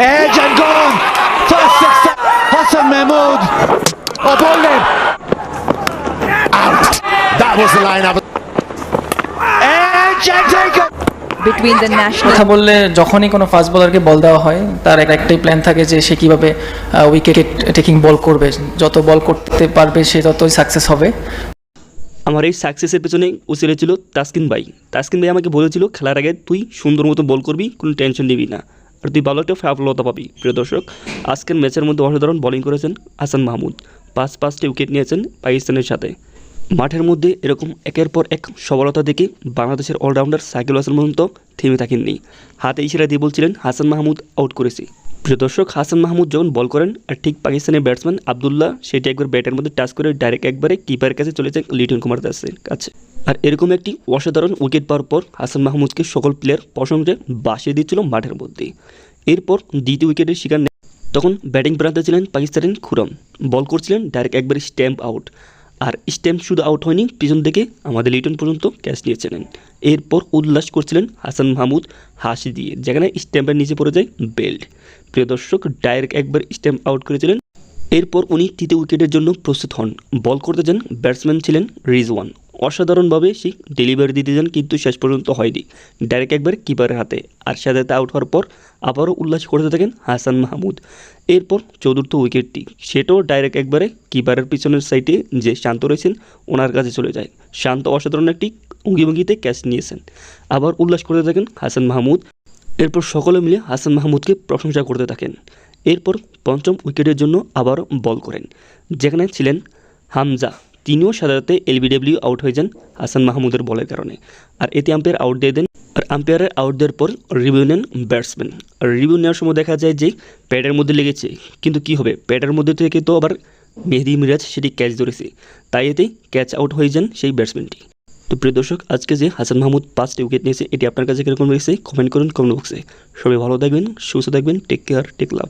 Edge and gone. First six. Hassan Mahmood. Oh, ball in. Out. That was the line up. Edge and taken. between the national কথা বললে যখনই কোনো fast বলারকে বল দেওয়া হয় তার এক- একটাই প্ল্যান থাকে যে সে কীভাবে উইকেট টেকিং বল করবে যত বল করতে পারবে সে ততই সাকসেস হবে আমার এই সাকসেসের পেছনে উচিলে ছিল তাসকিন ভাই তাসকিন ভাই আমাকে বলেছিল খেলার আগে তুই সুন্দর মতো বল করবি কোনো টেনশন নিবি না তুই ভালো একটা সফলতা পাবি, প্রিয় দর্শক। আজকের ম্যাচের মধ্যে অসাধারণ বোলিং করেছেন হাসান মাহমুদ। পাঁচ পাঁচটি উইকেট নিয়েছেন পাকিস্তানের সাথে। মাঠের মধ্যে এরকম একের পর এক সফলতা দেখে বাংলাদেশের অলরাউন্ডার সাইকেল হাসান পর্যন্ত থেমে থাকেননি। হাতে ইশারা দিয়ে বলছিলেন, হাসান মাহমুদ আউট করেছি। প্রিয় দর্শক, হাসান মাহমুদ যখন বল করেন, আর ঠিক পাকিস্তানের ব্যাটসম্যান আবদুল্লাহ, সেটি একবার ব্যাটের মধ্যে টাচ করে ডাইরেক্ট একবারে কিপারের কাছে চলে যায় লিটন কুমার দাসের কাছে। আর এরকম একটি অসাধারণ উইকেট পাওয়ার পর হাসান মাহমুদকে সকল প্লেয়ার প্রশংসে বাসিয়ে দিচ্ছিল মাঠের মধ্যে। এরপর দ্বিতীয় উইকেটের শিকার তখন ব্যাটিং প্রান্তে ছিলেন পাকিস্তানের খুরম। বল করছিলেন ডাইরেক্ট একবারে স্ট্যাম্প আউট আর স্ট্যাম্প শুধু আউট হয়নি, পিছন থেকে আমাদের লিটন পর্যন্ত ক্যাচ নিয়েছিলেন। এরপর উল্লাস করছিলেন হাসান মাহমুদ হাসি দিয়ে, যেখানে স্ট্যাম্পের নিচে পড়ে যায় বেল্ট প্রিয় দর্শক ডাইরেক্ট একবার স্ট্যাম্প আউট করেছিলেন। এরপর উনি তৃতীয় উইকেটের জন্য প্রস্তুত হন। বল করতে যান ব্যাটসম্যান ছিলেন রিজওয়ান। অসাধারণভাবে সে ডেলিভারি দিতে যান, কিন্তু শেষ পর্যন্ত হয়নি। ডাইরেক্ট একবার কিপারের হাতে। আর সাথে আউট হওয়ার পর আবারও উল্লাস করতে থাকেন হাসান মাহমুদ। এরপর চতুর্থ উইকেটটি সেটাও ডাইরেক্ট একবারে কিপারের পিছনের সাইডে যে শান্ত রয়েছেন, ওনার কাছে চলে যায়। শান্ত অসাধারণ একটি অঙ্গিভঙ্গিতে ক্যাচ নিয়েছেন। আবার উল্লাস করতে থাকেন হাসান মাহমুদ। এরপর সকলে মিলে হাসান মাহমুদকে প্রশংসা করতে থাকেন। এরপর পঞ্চম উইকেটের জন্য আবারও বল করেন। যেখানে ছিলেন হামজা। তিনিও সাধারণত এলবিডব্লিউ আউট হয়ে যান হাসান মাহমুদের বলের কারণে। আর এতে আম্পায়ার আউট দিয়ে দেন, আর আম্পায়ারের আউট দেওয়ার পর রিভিউ নেন ব্যাটসম্যান আর রিভিউ নেওয়ার সময় দেখা যায় যে প্যাডের মধ্যে লেগেছে, কিন্তু কি হবে? প্যাডের মধ্যে থেকে তো আবার মেহেদি মিরাজ সেটি ক্যাচ ধরেছে। তাই এতে ক্যাচ আউট হয়ে যান সেই ব্যাটসম্যানটি তো প্রিয় দর্শক, আজকে যে হাসান মাহমুদ পাঁচটি উইকেট নিয়েছে, এটি আপনার কাছে কীরকম লেগেছে? কমেন্ট করুন কমেন্ট বক্সে সবাই ভালো থাকবেন, সুস্থ থাকবেন টেক কেয়ার টেক লাভ